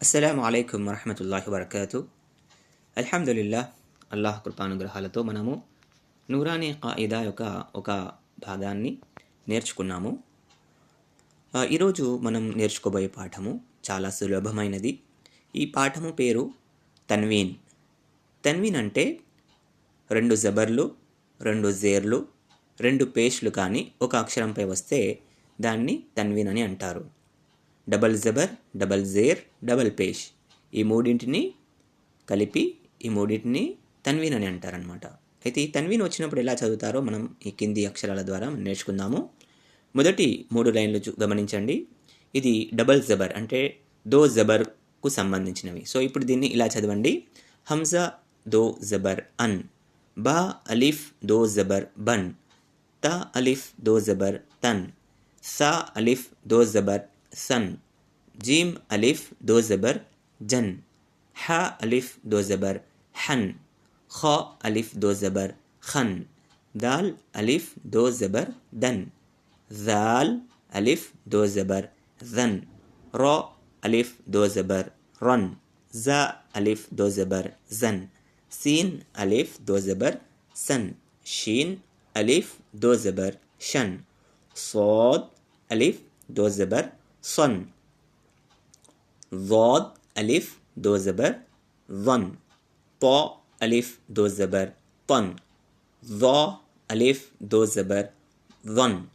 అస్సలం అయికం వరహమతుల్లాహి వరకాతు అల్హమ్దులిల్లా అల్లాహ్ కృపానుగ్రహాలతో మనము నూరానీ ఖాయిదా యొక్క ఒక భాగాన్ని నేర్చుకున్నాము ఈరోజు మనం నేర్చుకోబోయే పాఠము చాలా సులభమైనది ఈ పాఠము పేరు తన్వీన్ తన్వీన్ అంటే రెండు జబర్లు రెండు జేర్లు రెండు పేష్లు కానీ ఒక అక్షరంపై వస్తే దాన్ని తన్వీన్ అని అంటారు డబల్ జబర్ డబల్ జేర్ డబల్ పేష్. ఈ మూడింటిని కలిపి ఈ మూడింటిని తన్వీన్ అని అంటారనమాట అయితే ఈ తన్వీన్ వచ్చినప్పుడు ఎలా చదువుతారో మనం ఈ కింది అక్షరాల ద్వారా నేర్చుకుందాము. మొదటి మూడు లైన్లు చూ- గమనించండి. ఇది డబల్ జబర్ అంటే దో జబర్కు సంబంధించినవి. సో ఇప్పుడు దీన్ని ఇలా చదవండి. హంజా దో జబర్ అన్ బా అలిఫ్ దో జబర్ బన్ త అలిఫ్ దో జబర్ తన్ సా అలిఫ్ దో జబర్ ثن جيم ألف دو زبر جن حا ألف دو زبر حن خا ألف دو زبر خن دال ألف دو زبر دن ذال ألف دو زبر ذن را ألف دو زبر رن زا ألف دو زبر زن سين ألف دو زبر سن شين ألف دو زبر شن صاد ألف دو زبر صن. ضاد ألف دو زبر. ظن. طا ألف دو زبر. طن. ظا ألف دو زبر. ظن.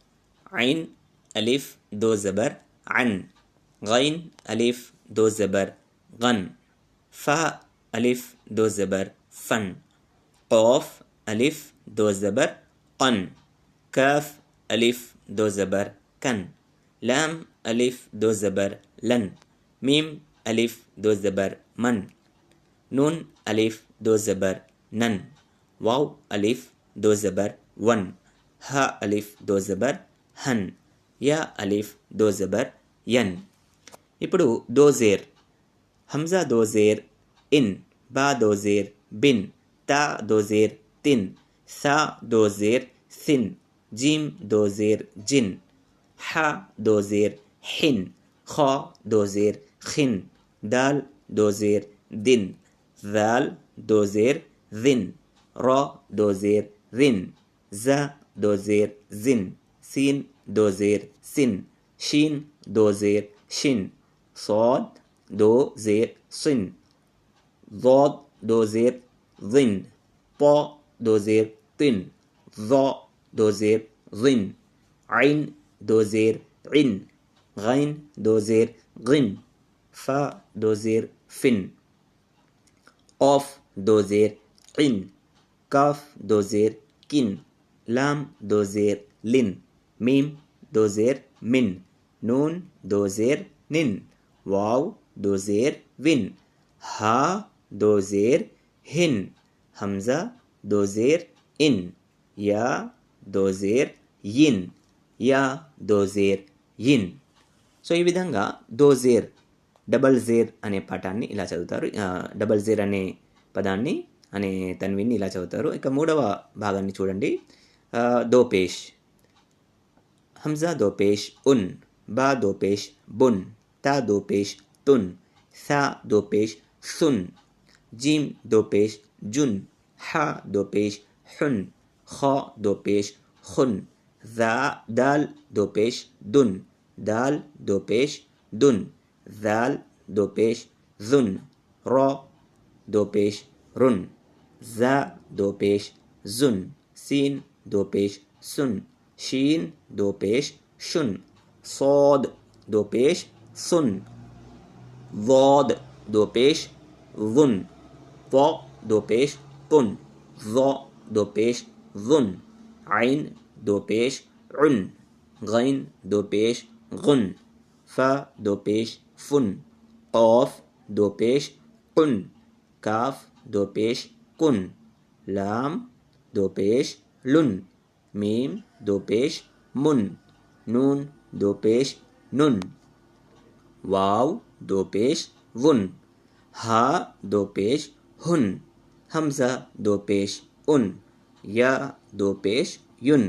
عين ألف دو زبر. عن. غين ألف دو زبر. غن. فاء ألف دو زبر. فن. قاف ألف دو زبر. قن. كاف ألف دو زبر. كن. लाम अलिफ दो ज़बर लन मीम अलिफ दो ज़बर मन नून अलिफ दो ज़बर नन वाव अलिफ दो ज़बर वन हा अलिफ दो ज़बर हन या अलिफ दो ज़बर यन इपड़ दो ज़ेर हमजा दो ज़ेर इन बा दो ज़ेर बिन ता दो ज़ेर तिन सा दो ज़ेर सिन जीम दो ज़ेर जिन ح دو زیر خا دو زیر دل دوزیر دو زیر دوزیر ذن را دو زیر ذن ز دوزیر زن سین دو زیر سن شین دو زیر شین صاد دوزیر صن ضاد دو زیر ظن ط دو زیر طن ظا دو ظن عین دوزير عن. غين دوزير غن. فا دوزير فن. قاف دوزير قن كاف دوزير كن. لام دوزير لن. ميم دوزير من. نون دوزير نن. واو دوزير وين ها دوزير هن. همزة دوزير إن. يا دوزير ين. యా దోజేర్ ఇన్ సో ఈ విధంగా దోజేర్ డబల్ జేర్ అనే పటాన్ని ఇలా చదువుతారు. డబల్ జేర్ అనే పదాన్ని అనే తన్విని ఇలా చదువుతారు. ఇక మూడవ భాగాన్ని చూడండి. దోపేష్ హంజా దోపేష్ ఉన్ బా దోపేష్ బున్ తా దోపేష్ తున్ సా దోపేష్ సున్ జీమ్ దోపేష్ జున్ హ దోపేష్ హున్ హ దోపేష్ ఖున్ ذا دال دو پیش دن دال دو پیش دن ذال دو پیش ذن را دو پیش رن ذا دو پیش زن سین دو پیش سن شین دو پیش شن صاد دو پیش سن ضاد دو پیش ظن طا دو پیش طن ظا دو پیش ظن عين दो पेश उन गैन दो पेश गुन फ दो पेश फुन कौफ दो पेश कुन काफ दो पेश कुन लाम दो पेश लुन मीम दो पेश मुन नून दो पेश नुन वाव दो पेश वुन हा दो पेश हुन हमजा दो पेश उन या दो पेश युन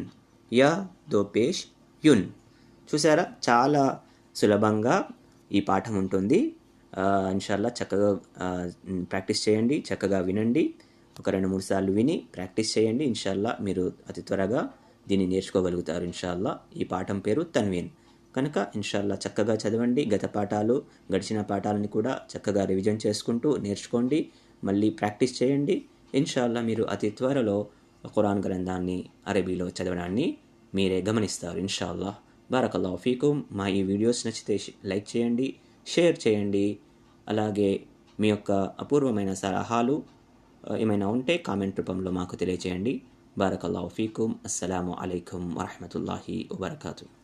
య దో పేష్ యున్. చూసారా? చాలా సులభంగా ఈ పాఠం ఉంటుంది. ఇన్షాల్లా చక్కగా ప్రాక్టీస్ చేయండి చక్కగా వినండి. ఒక రెండు మూడు సార్లు విని ప్రాక్టీస్ చేయండి. ఇన్షాల్లా మీరు అతి త్వరగా దీన్ని నేర్చుకోగలుగుతారు ఇన్షాల్లా. ఈ పాఠం పేరు తన్వీన్. కనుక ఇన్షాల్లా చక్కగా చదవండి. గత పాఠాలు గడిచిన పాఠాలని కూడా చక్కగా రివిజన్ చేసుకుంటూ నేర్చుకోండి. మళ్ళీ ప్రాక్టీస్ చేయండి. ఇన్షాల్లా మీరు అతి త్వరలో ఖురాన్ గ్రంథాన్ని అరబీలో చదవడాన్ని మీరే గమనిస్తారు ఇన్షాల్లా బారకల్లా ఫీకుం. మా ఈ వీడియోస్ నచ్చితే లైక్ చేయండి షేర్ చేయండి. అలాగే మీ యొక్క అపూర్వమైన సలహాలు ఏమైనా ఉంటే కామెంట్ రూపంలో మాకు తెలియచేయండి. బారకల్లా ఫీకుం. అస్సలాము అలైకుం వరహమతుల్లాహి వబర్కాతు.